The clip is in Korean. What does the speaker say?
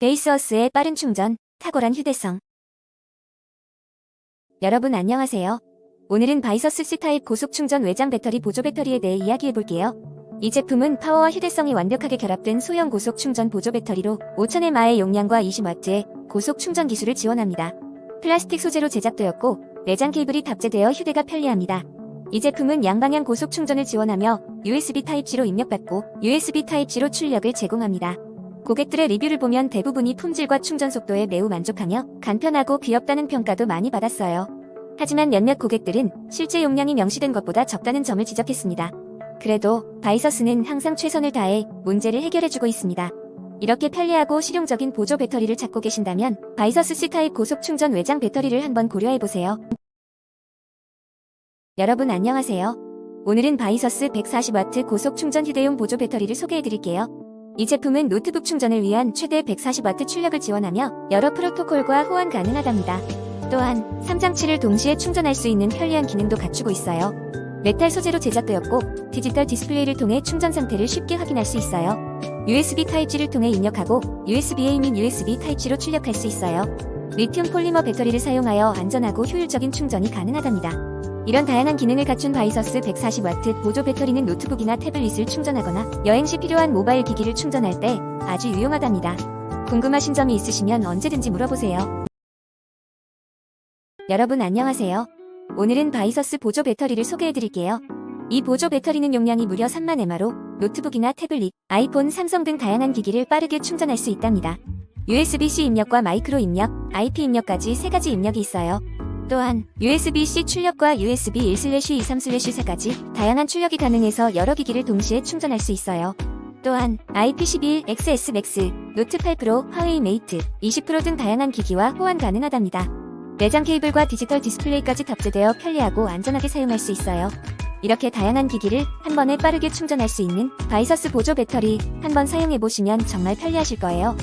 베이스어스의 빠른 충전, 탁월한 휴대성. 여러분 안녕하세요. 오늘은 바이서스 C타입 고속 충전 외장 배터리 보조 배터리에 대해 이야기해 볼게요. 이 제품은 파워와 휴대성이 완벽하게 결합된 소형 고속 충전 보조 배터리로 5000mAh의 용량과 20W의 고속 충전 기술을 지원합니다. 플라스틱 소재로 제작되었고 내장 케이블이 탑재되어 휴대가 편리합니다. 이 제품은 양방향 고속 충전을 지원하며 USB Type-C로 입력받고 USB Type-C로 출력을 제공합니다. 고객들의 리뷰를 보면 대부분이 품질과 충전 속도에 매우 만족하며 간편하고 귀엽다는 평가도 많이 받았어요. 하지만 몇몇 고객들은 실제 용량이 명시된 것보다 적다는 점을 지적했습니다. 그래도 바이서스는 항상 최선을 다해 문제를 해결해주고 있습니다. 이렇게 편리하고 실용적인 보조 배터리를 찾고 계신다면 바이서스 C타입 고속 충전 외장 배터리를 한번 고려해보세요. 여러분 안녕하세요. 오늘은 바이서스 140W 고속 충전 휴대용 보조 배터리를 소개해드릴게요. 이 제품은 노트북 충전을 위한 최대 140W 출력을 지원하며 여러 프로토콜과 호환 가능하답니다. 또한 3장치를 동시에 충전할 수 있는 편리한 기능도 갖추고 있어요. 메탈 소재로 제작되었고 디지털 디스플레이를 통해 충전 상태를 쉽게 확인할 수 있어요. USB Type-C를 통해 입력하고 USB-A 및 USB Type-C로 출력할 수 있어요. 리튬 폴리머 배터리를 사용하여 안전하고 효율적인 충전이 가능하답니다. 이런 다양한 기능을 갖춘 바이서스 140W 보조 배터리는 노트북이나 태블릿을 충전하거나 여행 시 필요한 모바일 기기를 충전할 때 아주 유용하답니다. 궁금하신 점이 있으시면 언제든지 물어보세요. 여러분 안녕하세요. 오늘은 바이서스 보조 배터리를 소개해드릴게요. 이 보조 배터리는 용량이 무려 3만 mAh로 노트북이나 태블릿, 아이폰, 삼성 등 다양한 기기를 빠르게 충전할 수 있답니다. USB-C 입력과 마이크로 입력, IP 입력까지 3가지 입력이 있어요. 또한 USB-C 출력과 USB 1/2-3/4까지 다양한 출력이 가능해서 여러 기기를 동시에 충전할 수 있어요. 또한 IP11, XS Max, 노트 8 프로, 화웨이 메이트, 20 프로 등 다양한 기기와 호환 가능하답니다. 내장 케이블과 디지털 디스플레이까지 탑재되어 편리하고 안전하게 사용할 수 있어요. 이렇게 다양한 기기를 한 번에 빠르게 충전할 수 있는 바이서스 보조 배터리 한 번 사용해보시면 정말 편리하실 거예요.